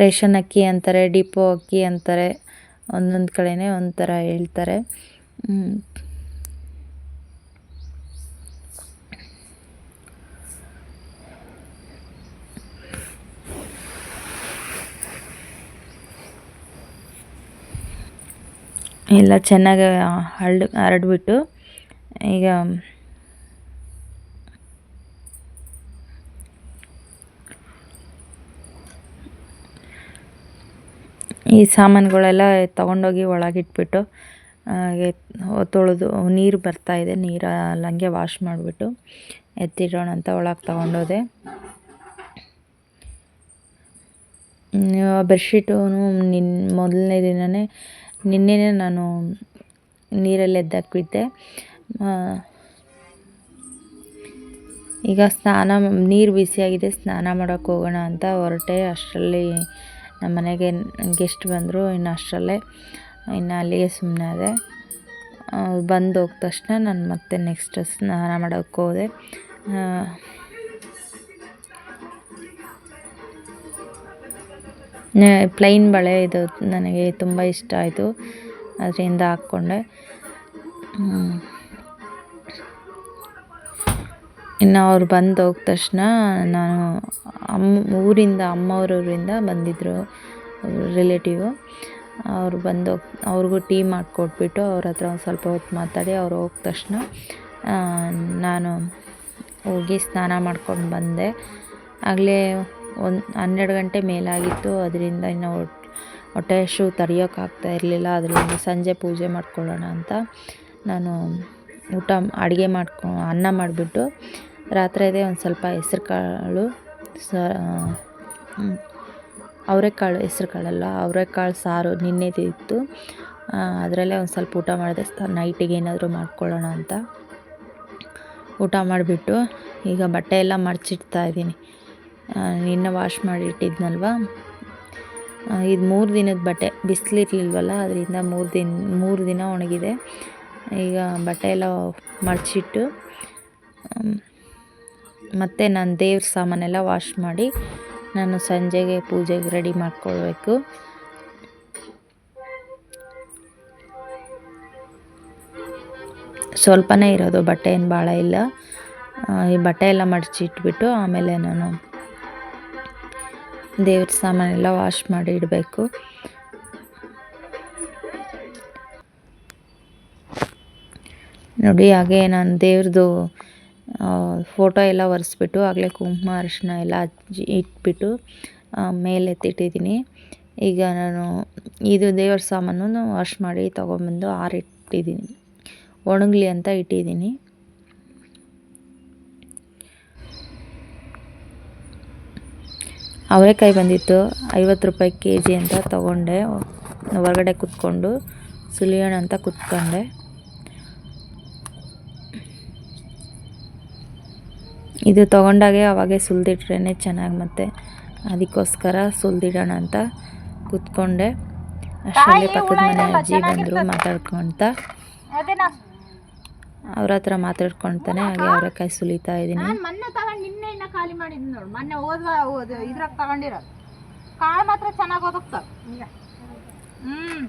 B: ರೇಷನ್ ಅಕ್ಕಿ ಅಂತಾರೆ, ಡಿಪೋ ಅಕ್ಕಿ ಅಂತಾರೆ, ಒಂದೊಂದು ಕಡೆನೇ ಒಂಥರ ಹೇಳ್ತಾರೆ. ಎಲ್ಲ ಚೆನ್ನಾಗಿ ಹರಡ್, ಹರಡ್ಬಿಟ್ಟು ಈಗ ಈ ಸಾಮಾನುಗಳೆಲ್ಲ ತೊಗೊಂಡೋಗಿ ಒಳಗಿಟ್ಬಿಟ್ಟು ತೊಳೆದು ನೀರು ಬರ್ತಾ ಇದೆ, ನೀರು ಅಲ್ಲಂಗೆ ಹಂಗೆ ವಾಶ್ ಮಾಡಿಬಿಟ್ಟು ಎತ್ತಿಡೋಣ ಅಂತ ಒಳಗೆ ತಗೊಂಡೋದೆ. ಬೆಡ್ಶೀಟು ನಿನ್ನ ಮೊದಲನೇ ದಿನವೇ ನಿನ್ನೆನೇ ನಾನು ನೀರಲ್ಲಿ ಎದ್ದಾಕ್ಬಿಟ್ಟೆ. ಈಗ ಸ್ನಾನ, ನೀರು ಬಿಸಿಯಾಗಿದೆ, ಸ್ನಾನ ಮಾಡೋಕ್ಕೆ ಹೋಗೋಣ ಅಂತ ಹೊರಟೆ, ಅಷ್ಟರಲ್ಲಿ ನಮ್ಮ ಮನೆಗೆ ಗೆಸ್ಟ್ ಬಂದರು, ಇನ್ನು ಅಷ್ಟರಲ್ಲೇ, ಇನ್ನು ಅಲ್ಲಿಗೆ ಸುಮ್ಮನೆ ಅವ್ರು ಬಂದು ಹೋದ ತಕ್ಷಣ ನಾನು ಮತ್ತೆ ನೆಕ್ಸ್ಟ್ ಸ್ನಾನ ಮಾಡೋಕ್ಕೆ ಹೋದೆ. ಪ್ಲೈನ್ ಬಳೆ ಇದು ನನಗೆ ತುಂಬ ಇಷ್ಟ ಆಯಿತು. ಅದರಿಂದ ಹಾಕ್ಕೊಂಡೆ. ಇನ್ನು ಅವ್ರು ಬಂದು ಹೋದ ತಕ್ಷಣ ನಾನು ಅಮ್ಮ, ಊರಿಂದ ಅಮ್ಮವ್ರೂರಿಂದ ಬಂದಿದ್ದರು ರಿಲೇಟಿವು ಅವ್ರು ಬಂದು ಅವ್ರಿಗೂ ಟೀ ಮಾಡಿಕೊಟ್ಬಿಟ್ಟು ಅವ್ರ ಹತ್ರ ಒಂದು ಸ್ವಲ್ಪ ಹೊತ್ತು ಮಾತಾಡಿ ಅವ್ರು ಹೋದ ತಕ್ಷಣ ನಾನು ಹೋಗಿ ಸ್ನಾನ ಮಾಡ್ಕೊಂಡು ಬಂದೆ. ಆಗಲೇ ಒಂದು ಹನ್ನೆರಡು ಗಂಟೆ ಮೇಲಾಗಿತ್ತು, ಅದರಿಂದ ಇನ್ನು ಹೊಟ್- ಹೊಟ್ಟೆ ಶೂ ತರೆಯೋಕ್ಕಾಗ್ತಾ ಇರಲಿಲ್ಲ, ಅದರಿಂದ ಸಂಜೆ ಪೂಜೆ ಮಾಡ್ಕೊಳ್ಳೋಣ ಅಂತ ನಾನು ಊಟ ಅಡುಗೆ ಮಾಡ್ಕೊ, ಅನ್ನ ಮಾಡಿಬಿಟ್ಟು ರಾತ್ರಿದೇ ಒಂದು ಸ್ವಲ್ಪ ಹೆಸ್ರು ಕಾಳು, ಸ ಅವರೆಕಾಳು, ಹೆಸ್ರು ಕಾಳಲ್ಲ, ಅವರೆಕಾಳು ಸಾರು ನಿನ್ನೆದು ಇತ್ತು ಅದರಲ್ಲೇ ಒಂದು ಸ್ವಲ್ಪ ಊಟ ಮಾಡಿದೆ. ನೈಟಿಗೆ ಏನಾದರೂ ಮಾಡ್ಕೊಳ್ಳೋಣ ಅಂತ ಊಟ ಮಾಡಿಬಿಟ್ಟು ಈಗ ಬಟ್ಟೆ ಎಲ್ಲ ಮಡಚಿಡ್ತಾ ಇದ್ದೀನಿ. ನಿನ್ನೆ ವಾಶ್ ಮಾಡಿ ಇಟ್ಟಿದ್ನಲ್ವ? ಇದು ಮೂರು ದಿನದ ಬಟ್ಟೆ, ಬಿಸಿಲಿರ್ಲಿಲ್ವಲ್ಲ, ಅದರಿಂದ ಮೂರು ದಿನ ಮೂರು ದಿನ ಒಣಗಿದೆ. ಈಗ ಬಟ್ಟೆ ಎಲ್ಲ ಮಡಚಿಟ್ಟು ಮತ್ತು ನಾನು ದೇವ್ರ ಸಾಮಾನೆಲ್ಲ ವಾಶ್ ಮಾಡಿ ನಾನು ಸಂಜೆಗೆ ಪೂಜೆಗೆ ರೆಡಿ ಮಾಡ್ಕೊಳ್ಬೇಕು. ಸ್ವಲ್ಪನೇ ಇರೋದು, ಬಟ್ಟೆ ಏನು ಭಾಳ ಇಲ್ಲ. ಈ ಬಟ್ಟೆ ಎಲ್ಲ ಮಡಚಿಟ್ಬಿಟ್ಟು ಆಮೇಲೆ ನಾನು ದೇವ್ರ ಸಾಮಾನೆಲ್ಲ ವಾಶ್ ಮಾಡಿ ಇಡಬೇಕು. ನೋಡಿ, ಹಾಗೆ ನಾನು ದೇವ್ರದ್ದು ಫೋಟೋ ಎಲ್ಲ ಒರೆಸ್ಬಿಟ್ಟು, ಆಗಲೇ ಕುಂಕುಮ ಅರಿಶಿನ ಎಲ್ಲ ಹಚ್ಚಿ ಇಟ್ಬಿಟ್ಟು ಮೇಲೆ ಎತ್ತಿಟ್ಟಿದ್ದೀನಿ. ಈಗ ನಾನು ಇದು ದೇವರ ಸಾಮಾನು ವಾಶ್ ಮಾಡಿ ತೊಗೊಂಬಂದು ಆರಿಟ್ಟಿದ್ದೀನಿ ಒಣಗಲಿ ಅಂತ ಇಟ್ಟಿದ್ದೀನಿ. ಅವರೆಕಾಯಿ ಬಂದಿತ್ತು. ಐವತ್ತು ರೂಪಾಯಿ ಕೆ ಜಿ ಅಂತ ತೊಗೊಂಡೆ. ಹೊರಗಡೆ ಕುತ್ಕೊಂಡು, ಸುಲಿಯೋಣ ಅಂತ ಕುತ್ಕೊಂಡೆ. ಇದು ತೊಗೊಂಡಾಗೆ ಅವಾಗೆ ಸುಲಿದಿಟ್ರೇ ಚೆನ್ನಾಗಿ ಮತ್ತೆ ಅದಕ್ಕೋಸ್ಕರ ಸುಲಿದಿಡೋಣ ಅಂತ ಕೂತ್ಕೊಂಡೆ. ಅಷ್ಟರಲ್ಲಿ ಪಕ್ಕದ ಮನೆ ಅಜ್ಜಿ ಬಂದರು ಮಾತಾಡ್ಕೊತ.
A: ಅದೇನಾ?
B: ಅವ್ರ ಹತ್ರ ಮಾತಾಡ್ಕೊಳ್ತಾನೆ ಹಾಗೆ ಅವರೆಕಾಯಿ ಸುಲಿತಾ ಇದ್ದೀನಿ.
A: ನಾನು ಮೊನ್ನೆ ತಗೊಂಡು ನಿನ್ನೆ ಇನ್ನ ಖಾಲಿ ಮಾಡಿದ್ನಿ ನೋಡು. ಮೊನ್ನೆ ಓದ್ವ ಓದ್ ಇದ್ರಾಗ ತಗೊಂಡಿರೋದು. ಕಾಳು ಮಾತ್ರ ಚೆನ್ನಾಗಿ ಓದಕ್ತಾವ ಹ್ಮ್.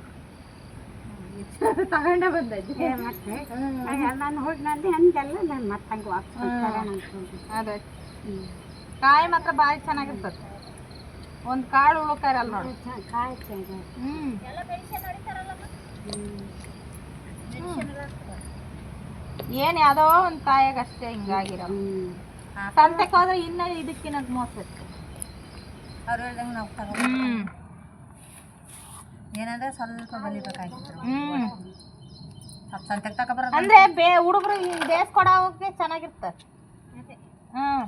A: ತಗೊಂಡೇ ಮತ್ತೆ?
C: ನಾನು ಹೋಗಿ ನಂದು ಹಂಗೆಲ್ಲ ನಾನು ಮತ್ತೆ ಹಂಗೆ ವಾಪಸ್
A: ಅದೇ. ಕಾಯಿ ಮಾತ್ರ ಭಾರಿ ಚೆನ್ನಾಗಿರ್ತದೆ. ಒಂದು ಕಾಳು ಉಳ್ಕಾರಲ್ಲ ನೋಡಿ.
C: ಕಾಯಿ
A: ಹ್ಞೂ ಏನು ಯಾವ್ದೋ ಒಂದ್ ಕಾಯಾಗ ಅಷ್ಟೇ ಹಿಂಗಾಗಿರೋ. ಸಂತೆಗೆ ಹೋದ್ರೆ ಇನ್ನ ಇದಕ್ಕಿನ್ನ ಮೋಸ
C: ಅವ್ರು ಹೇಳ್ದಂಗೆ ನಾವು ತಗೋ
A: ಹ್ಮ್.
C: ಏನಂದ್ರೆ ಸ್ವಲ್ಪ ಬಲಿಬೇಕಾಗಿತ್ತು
A: ಹ್ಮ್.
C: ಸ್ವಲ್ಪ ಸಂತೆಗೆ ತಗೊಬರೋದು.
A: ಅಂದ್ರೆ ಬೇ ಹುಡುಗರು ಬೇಯಿಸ್ಕೊಡೋಕೆ ಚೆನ್ನಾಗಿರ್ತದೆ ಹ್ಮ್.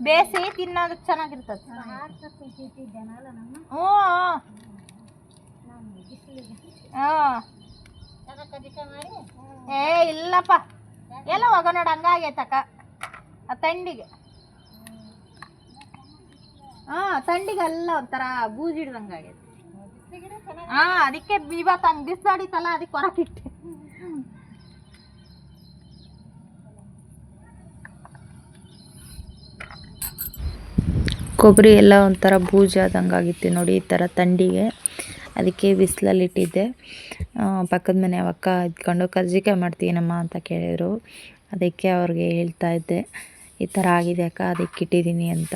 A: ಬೇಯಿಸಿ ತಿನ್ನೋದಕ್ಕೆ ಚೆನ್ನಾಗಿರ್ತದೆ. ಹ್ಞೂ. ಹಾಂ ಏ ಇಲ್ಲಪ್ಪ. ಎಲ್ಲ ಹೋಗ ನೋಡಿ ಹಂಗಾಗೈತಕ್ಕ ಆ ತಂಡಿಗೆ. ಹಾಂ ತಂಡಿಗೆಲ್ಲ ಒಂಥರ ಬೂಜಿ ಹಿಡ್ದಂಗಾಗೈತೆ ಅದಕ್ಕೆ ಇವತ್ತು ಹಂಗೆ ಅದಕ್ಕೆ ಹೊರಕಿಟ್ಟೆ
B: ಕೊಬ್ಬರಿ ಎಲ್ಲ ಒಂಥರ ಬೂಜು ಆದಂಗಾಗಿತ್ತು ನೋಡಿ, ಈ ಥರ ತಂಡಿಗೆ. ಅದಕ್ಕೆ ಬಿಸಿಲಲ್ಲಿ ಇಟ್ಟಿದ್ದೆ ಪಕ್ಕದ ಮನೆ ಅವಕ್ಕ ಇದ್ಕೊಂಡು, ಕರ್ಜಿಕಾಯಿ ಮಾಡ್ತೀನಮ್ಮ ಅಂತ ಕೇಳಿದರು. ಅದಕ್ಕೆ ಅವ್ರಿಗೆ ಹೇಳ್ತಾ ಇದ್ದೆ, ಈ ಥರ ಆಗಿದೆ ಅಕ್ಕ, ಅದಕ್ಕೆ ಇಟ್ಟಿದ್ದೀನಿ ಅಂತ.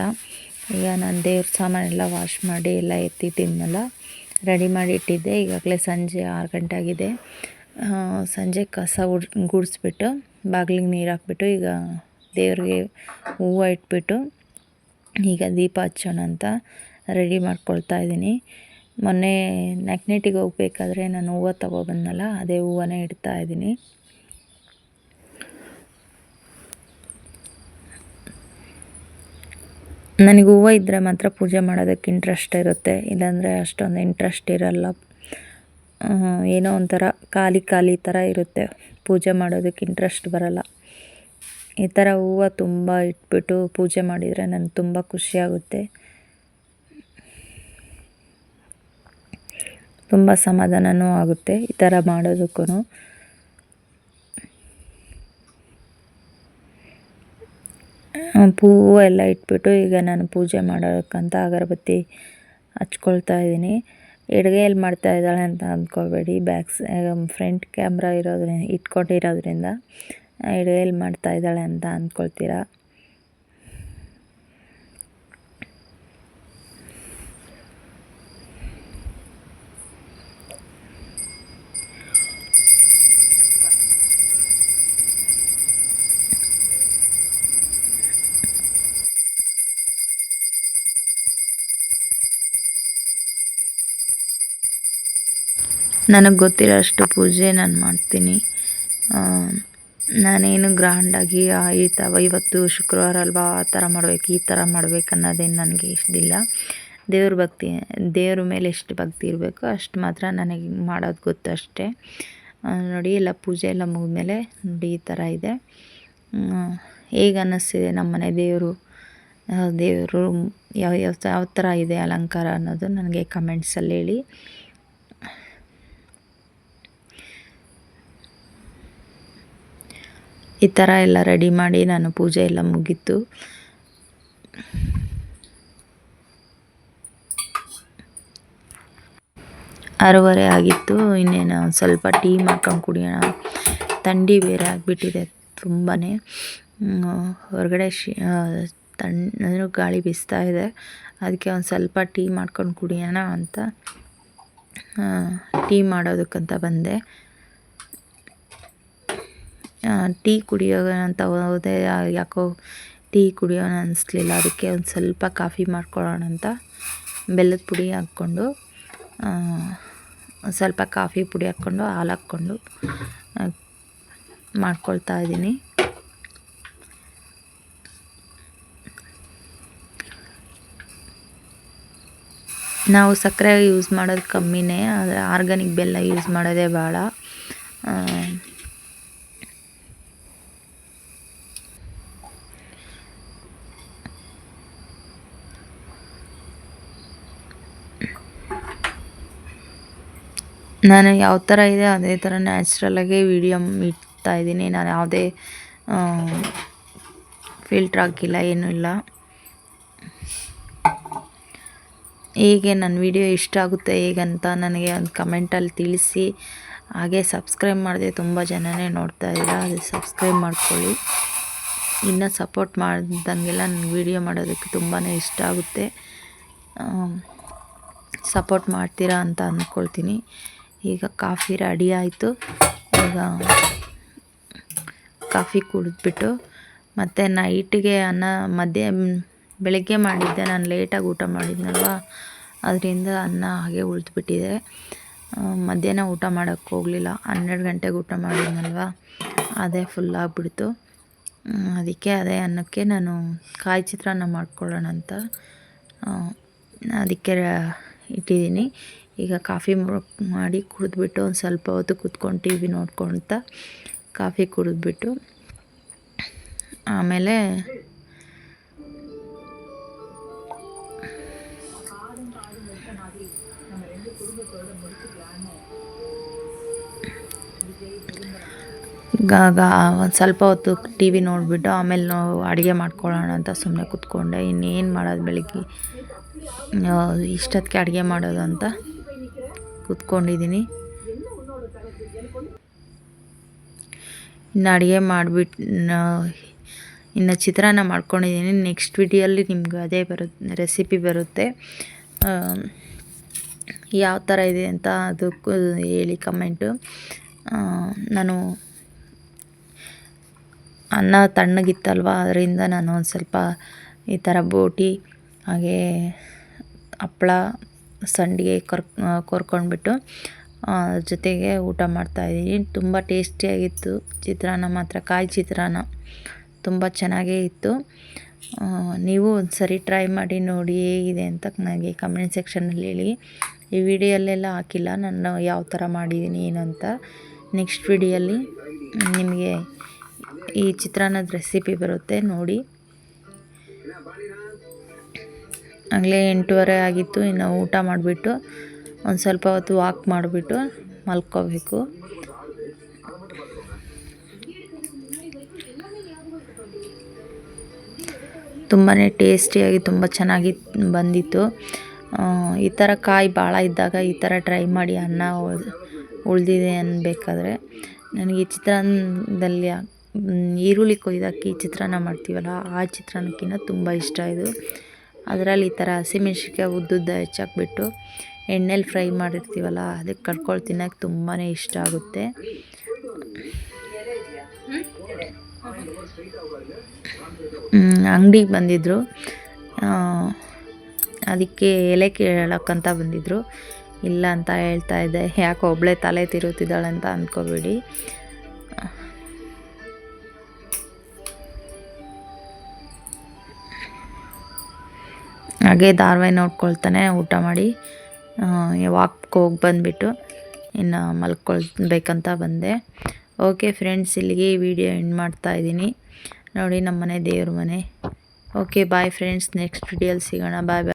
B: ಈಗ ನಾನು ದೇವ್ರ ಸಾಮಾನೆಲ್ಲ ವಾಶ್ ಮಾಡಿ ಎಲ್ಲ ಎತ್ತಿಟ್ಟಿದ್ನಲ್ಲ ರೆಡಿ ಮಾಡಿ ಇಟ್ಟಿದ್ದೆ. ಈಗಾಗಲೇ ಸಂಜೆ ಆರು ಗಂಟೆ ಆಗಿದೆ. ಸಂಜೆ ಕಸ ಉಡ್, ಗುಡಿಸ್ಬಿಟ್ಟು, ಬಾಗಿಲಿಗೆ ನೀರು ಹಾಕ್ಬಿಟ್ಟು, ಈಗ ದೇವ್ರಿಗೆ ಹೂವು ಇಟ್ಬಿಟ್ಟು, ಈಗ ದೀಪ ಹಚ್ಚೋಣ ಅಂತ ರೆಡಿ ಮಾಡ್ಕೊಳ್ತಾ ಇದ್ದೀನಿ. ಮೊನ್ನೆ ನೆಕ್ನೆಟಿಗೆ ಹೋಗ್ಬೇಕಾದ್ರೆ ನಾನು ಹೂವು ತಗೊಬಂದನಲ್ಲ ಅದೇ ಹೂವನೇ ಇಡ್ತಾ ಇದ್ದೀನಿ. ನನಗೆ ಹೂವು ಇದ್ದರೆ ಮಾತ್ರ ಪೂಜೆ ಮಾಡೋದಕ್ಕೆ ಇಂಟ್ರೆಸ್ಟ್ ಇರುತ್ತೆ. ಇಲ್ಲಾಂದರೆ ಅಷ್ಟೊಂದು ಇಂಟ್ರೆಸ್ಟ್ ಇರಲ್ಲ. ಏನೋ ಒಂಥರ ಖಾಲಿ ಖಾಲಿ ಥರ ಇರುತ್ತೆ. ಪೂಜೆ ಮಾಡೋದಕ್ಕೆ ಇಂಟ್ರೆಸ್ಟ್ ಬರಲ್ಲ. ಈ ಥರ ಹೂವು ತುಂಬ ಇಟ್ಬಿಟ್ಟು ಪೂಜೆ ಮಾಡಿದರೆ ನನಗೆ ತುಂಬ ಖುಷಿಯಾಗುತ್ತೆ ತುಂಬ ಸಮಾಧಾನವೂ ಆಗುತ್ತೆ ಈ ಥರ ಮಾಡೋದಕ್ಕೂ ಹೂವು ಎಲ್ಲ ಇಟ್ಬಿಟ್ಟು ಈಗ ನಾನು ಪೂಜೆ ಮಾಡೋಕ್ಕಂತ ಅಗರಬತ್ತಿ ಹಚ್ಕೊಳ್ತಾ ಇದ್ದೀನಿ. ಎಡಗೈಯಲ್ಲಿ ಮಾಡ್ತಾ ಇದ್ದಾಳೆ ಅಂತ ಅಂದ್ಕೋಬೇಡಿ. ಬ್ಯಾಕ್ ಫ್ರಂಟ್ ಕ್ಯಾಮ್ರಾ ಇರೋದ್ರಿಂದ ಇಟ್ಕೊಂಡಿರೋದ್ರಿಂದ ಎಡಗೈಯಲ್ಲಿ ಮಾಡ್ತಾ ಇದ್ದಾಳೆ ಅಂತ ಅಂದ್ಕೊಳ್ತೀರಾ? ನನಗೆ ಗೊತ್ತಿರೋ ಅಷ್ಟು ಪೂಜೆ ನಾನು ಮಾಡ್ತೀನಿ. ನಾನೇನು ಗ್ರ್ಯಾಂಡಾಗಿ ಈ ಥರ ಇವತ್ತು ಶುಕ್ರವಾರ ಅಲ್ವಾ, ಆ ಥರ ಮಾಡ್ಬೇಕು, ಈ ಥರ ಮಾಡ್ಬೇಕು ಅನ್ನೋದೇನು ನನಗೆ ಇಷ್ಟಿಲ್ಲ. ದೇವ್ರ ಭಕ್ತಿ, ದೇವ್ರ ಮೇಲೆ ಎಷ್ಟು ಭಕ್ತಿ ಇರಬೇಕು ಅಷ್ಟು ಮಾತ್ರ ನನಗೆ ಮಾಡೋದು ಗೊತ್ತು ಅಷ್ಟೇ. ನೋಡಿ, ಎಲ್ಲ ಪೂಜೆ ಎಲ್ಲ ಮುಗಿದ್ಮೇಲೆ ನೋಡಿ, ಈ ಥರ ಇದೆ. ಹೇಗೆ ಅನ್ನಿಸ್ತಿದೆ ನಮ್ಮ ಮನೆ ದೇವರು ದೇವರು, ಯಾವ ಯಾವ ಯಾವ ಥರ ಇದೆ ಅಲಂಕಾರ ಅನ್ನೋದು ನನಗೆ ಕಮೆಂಟ್ಸಲ್ಲಿ ಹೇಳಿ. ಈ ಥರ ಎಲ್ಲ ರೆಡಿ ಮಾಡಿ ನಾನು ಪೂಜೆ ಎಲ್ಲ ಮುಗೀತು. ಆರೂವರೆ ಆಗಿತ್ತು, ಇನ್ನೇನು ಸ್ವಲ್ಪ ಟೀ ಮಾಡ್ಕೊಂಡು ಕುಡಿಯೋಣ. ಥಂಡಿ ಬೇರೆ ಆಗಿಬಿಟ್ಟಿದೆ ತುಂಬಾ ಹೊರಗಡೆ ಶಿ ತಣ್ಣ ಗಾಳಿ ಬೀಸ್ತಾ ಇದೆ. ಅದಕ್ಕೆ ಒಂದು ಸ್ವಲ್ಪ ಟೀ ಮಾಡ್ಕೊಂಡು ಕುಡಿಯೋಣ ಅಂತ. ಟೀ ಮಾಡೋದಕ್ಕಂತ ಬಂದೆ. ಟೀ ಕುಡಿಯೋಣ ಅಂತ ಹೋದೆ ಯಾಕೋ ಟೀ ಕುಡಿಯೋಣ ಅನ್ನಿಸ್ಲಿಲ್ಲ ಅದಕ್ಕೆ ಒಂದು ಸ್ವಲ್ಪ ಕಾಫಿ ಮಾಡ್ಕೊಳ್ಳೋಣ ಅಂತ ಬೆಲ್ಲದ ಪುಡಿ ಹಾಕ್ಕೊಂಡು ಸ್ವಲ್ಪ ಕಾಫಿ ಪುಡಿ ಹಾಕ್ಕೊಂಡು, ಹಾಲು ಹಾಕ್ಕೊಂಡು ಮಾಡ್ಕೊಳ್ತಾ ಇದ್ದೀನಿ. ನಾವು ಸಕ್ಕರೆ ಯೂಸ್ ಮಾಡೋದು ಕಮ್ಮಿನೇ. ಆದರೆ ಆರ್ಗಾನಿಕ್ ಬೆಲ್ಲ ಯೂಸ್ ಮಾಡೋದೇ ಭಾಳ. ನಾನು ಯಾವ ಥರ ಇದೆ, ಅದೇ ಥರ ನ್ಯಾಚುರಲಾಗಿ ವೀಡಿಯೋ ಇಡ್ತಾ ಇದ್ದೀನಿ. ನಾನು ಯಾವುದೇ ಫಿಲ್ಟ್ರ್ ಹಾಕಿಲ್ಲ, ಏನೂ ಇಲ್ಲ. ಹೇಗೆ ನನ್ನ ವಿಡಿಯೋ ಇಷ್ಟ ಆಗುತ್ತೆ ಹೇಗಂತ ನನಗೆ ಒಂದು ಕಮೆಂಟಲ್ಲಿ ತಿಳಿಸಿ. ಹಾಗೆ ಸಬ್ಸ್ಕ್ರೈಬ್ ಮಾಡಿದೆ ತುಂಬ ಜನನೇ ನೋಡ್ತಾ ಇದ್ದೀರಾ, ಅದು ಸಬ್ಸ್ಕ್ರೈಬ್ ಮಾಡ್ಕೊಳ್ಳಿ. ಇನ್ನೂ ಸಪೋರ್ಟ್ ಮಾಡ್ದಂಗೆಲ್ಲ ನನಗೆ ವಿಡಿಯೋ ಮಾಡೋದಕ್ಕೆ ತುಂಬಾ ಇಷ್ಟ ಆಗುತ್ತೆ. ಸಪೋರ್ಟ್ ಮಾಡ್ತೀರಾ ಅಂತ ಅಂದ್ಕೊಳ್ತೀನಿ. ಈಗ ಕಾಫಿ ರೆಡಿ ಆಯಿತು. ಈಗ ಕಾಫಿ ಕುಡಿದ್ಬಿಟ್ಟು ಮತ್ತು ನೈಟಿಗೆ ಅನ್ನ ಮಧ್ಯ, ಬೆಳಗ್ಗೆ ಮಾಡಿದ್ದೆ. ನಾನು ಲೇಟಾಗಿ ಊಟ ಮಾಡಿದ್ನಲ್ವ? ಅದರಿಂದ ಅನ್ನ ಹಾಗೆ ಉಳಿದ್ಬಿಟ್ಟಿದೆ. ಮಧ್ಯಾಹ್ನ ಊಟ ಮಾಡೋಕ್ಕೆ ಹೋಗಲಿಲ್ಲ. ಹನ್ನೆರಡು ಗಂಟೆಗೆ ಊಟ ಮಾಡಿದ್ನಲ್ವ? ಅದೇ ಫುಲ್ ಆಗಿಬಿಡ್ತು. ಅದಕ್ಕೆ ಅದೇ ಅನ್ನಕ್ಕೆ ನಾನು ಕಾಯಿ ಚಿತ್ರಾನ್ನ ಮಾಡ್ಕೊಳ್ಳೋಣ ಅಂತ ಅದಕ್ಕೆ ಇಟ್ಟಿದ್ದೀನಿ. ಈಗ ಕಾಫಿ ಮಾಡಿ ಕುಡಿದ್ಬಿಟ್ಟು ಒಂದು ಸ್ವಲ್ಪ ಹೊತ್ತು ಕೂತ್ಕೊಂಡು ಟಿ ವಿ ನೋಡ್ಕೊಳ್ತಾ ಕಾಫಿ ಕುಡಿದ್ಬಿಟ್ಟು ಆಮೇಲೆ ಗಾಗ ಒಂದು ಸ್ವಲ್ಪ ಹೊತ್ತು ಟಿ ವಿ ನೋಡಿಬಿಟ್ಟು ಆಮೇಲೆ ನಾವು ಅಡುಗೆ ಮಾಡ್ಕೊಳ್ಳೋಣ ಅಂತ ಸುಮ್ಮನೆ ಕೂತ್ಕೊಂಡೆ. ಇನ್ನೇನು ಮಾಡೋದು ಬೆಳಿಗ್ಗೆ? ಇಷ್ಟೊತ್ತಿಗೆ ಅಡುಗೆ ಮಾಡೋದು ಅಂತ? ಕೂತ್ಕೊಂಡಿದ್ದೀನಿ. ಇನ್ನು ಅಡುಗೆ ಮಾಡಿಬಿಟ್ ಇನ್ನು ಚಿತ್ರಾನ್ನ ಮಾಡ್ಕೊಂಡಿದ್ದೀನಿ. ನೆಕ್ಸ್ಟ್ ವಿಡಿಯೋಲ್ಲಿ ನಿಮ್ಗೆ ಅದೇ ಬರುತ್ತೆ ರೆಸಿಪಿ ಬರುತ್ತೆ. ಯಾವ ಥರ ಇದೆ ಅಂತ ಅದಕ್ಕೂ ಹೇಳಿ ಕಮೆಂಟು ನಾನು ಅನ್ನ ತಣ್ಣಗಿತ್ತಲ್ವ? ಅದರಿಂದ ನಾನು ಒಂದು ಸ್ವಲ್ಪ ಈ ಥರ ಬೋಟಿ, ಹಾಗೆ ಹಪ್ಳ ಸಂಡಿಗೆ ಕರ್ ಕೊರ್ಕೊಂಡ್ಬಿಟ್ಟು ಜೊತೆಗೆ ಊಟ ಮಾಡ್ತಾಯಿದ್ದೀನಿ ತುಂಬ ಟೇಸ್ಟಿಯಾಗಿತ್ತು. ಚಿತ್ರಾನ್ನ ಮಾತ್ರ, ಕಾಯಿ ಚಿತ್ರಾನ್ನ ತುಂಬ ಚೆನ್ನಾಗೇ ಇತ್ತು. ನೀವು ಒಂದು ಸರಿ ಟ್ರೈ ಮಾಡಿ ನೋಡಿ ಹೇಗಿದೆ ಅಂತ ನನಗೆ ಕಮೆಂಟ್ ಸೆಕ್ಷನಲ್ಲಿ ಹೇಳಿ. ಈ ವಿಡಿಯೋಲ್ಲೆಲ್ಲ ಹಾಕಿಲ್ಲ. ನಾನು ಯಾವ ಥರ ಮಾಡಿದ್ದೀನಿ, ಏನು ಅಂತ ನೆಕ್ಸ್ಟ್ ವಿಡಿಯಲ್ಲಿ ನಿಮಗೆ ಈ ಚಿತ್ರಾನ್ನದ ರೆಸಿಪಿ ಬರುತ್ತೆ, ನೋಡಿ. ಆಗಲೇ ಎಂಟೂವರೆ ಆಗಿತ್ತು, ಇನ್ನು ಊಟ ಮಾಡಿಬಿಟ್ಟು ಒಂದು ಸ್ವಲ್ಪ ಹೊತ್ತು ವಾಕ್ ಮಾಡಿಬಿಟ್ಟು ಮಲ್ಕೋಬೇಕು. ತುಂಬಾ ಟೇಸ್ಟಿಯಾಗಿ ತುಂಬ ಚೆನ್ನಾಗಿ ಬಂದಿತ್ತು. ಈ ಥರ ಕಾಯಿ ಭಾಳ ಇದ್ದಾಗ ಈ ಥರ ಟ್ರೈ ಮಾಡಿ ಅನ್ನ ಉಳಿದಿದೆ ಅನ್ಬೇಕಾದ್ರೆ. ನನಗೆ ಈ ಚಿತ್ರಾನ್ನದಲ್ಲಿ ಈರುಳ್ಳಿ ಕೊಯ್ದಾಕಿ ಚಿತ್ರಾನ್ನ ಮಾಡ್ತೀವಲ್ಲ, ಆ ಚಿತ್ರಾನ್ನಕ್ಕಿಂತ ತುಂಬ ಇಷ್ಟ ಇದು. ಅದರಲ್ಲಿ ಈ ಥರ ಹಸಿಮೆಣ್ಸಿನ್ಕಾಯಿ ಉದ್ದುದ್ದ ಹೆಚ್ಚಾಕ್ಬಿಟ್ಟು ಎಣ್ಣೆಲಿ ಫ್ರೈ ಮಾಡಿರ್ತೀವಲ್ಲ, ಅದಕ್ಕೆ ಕಟ್ಕೊಳ್ಳಿ ತಿನ್ನೋಕ್ಕೆ ತುಂಬಾ ಇಷ್ಟ ಆಗುತ್ತೆ. ಅಂಗಡಿಗೆ ಬಂದಿದ್ದರು ಅದಕ್ಕೆ ಎಲೆ ಕೇಳೋಕ್ಕಂತ ಬಂದಿದ್ದರು ಇಲ್ಲ ಅಂತ ಹೇಳ್ತಾ ಇದ್ದೆ. ಯಾಕೆ ಒಬ್ಬಳೇ ತಲೆ ತಿರುತ್ತಿದ್ದಾಳೆ ಅಂತ ಅಂದ್ಕೋಬೇಡಿ. ಹಾಗೆ ಧಾರಾವಾಹಿ ನೋಡ್ಕೊಳ್ತಾನೆ, ಊಟ ಮಾಡಿ. ವಾಕ್ ಹೋಗಿ ಬಂದುಬಿಟ್ಟು ಇನ್ನು ಮಲ್ಕೊಳ್ಬೇಕಂತ ಬಂದೆ. ಓಕೆ ಫ್ರೆಂಡ್ಸ್, ಇಲ್ಲಿಗೆ ವಿಡಿಯೋ ಎಂಡ್ ಮಾಡ್ತಾ ಇದ್ದೀನಿ. ನೋಡಿ ನಮ್ಮ ಮನೆ ದೇವ್ರ ಮನೆ. ಓಕೆ, ಬಾಯ್ ಫ್ರೆಂಡ್ಸ್, ನೆಕ್ಸ್ಟ್ ವಿಡಿಯೋಲಿ ಸಿಗೋಣ. ಬಾಯ್ ಬಾಯ್.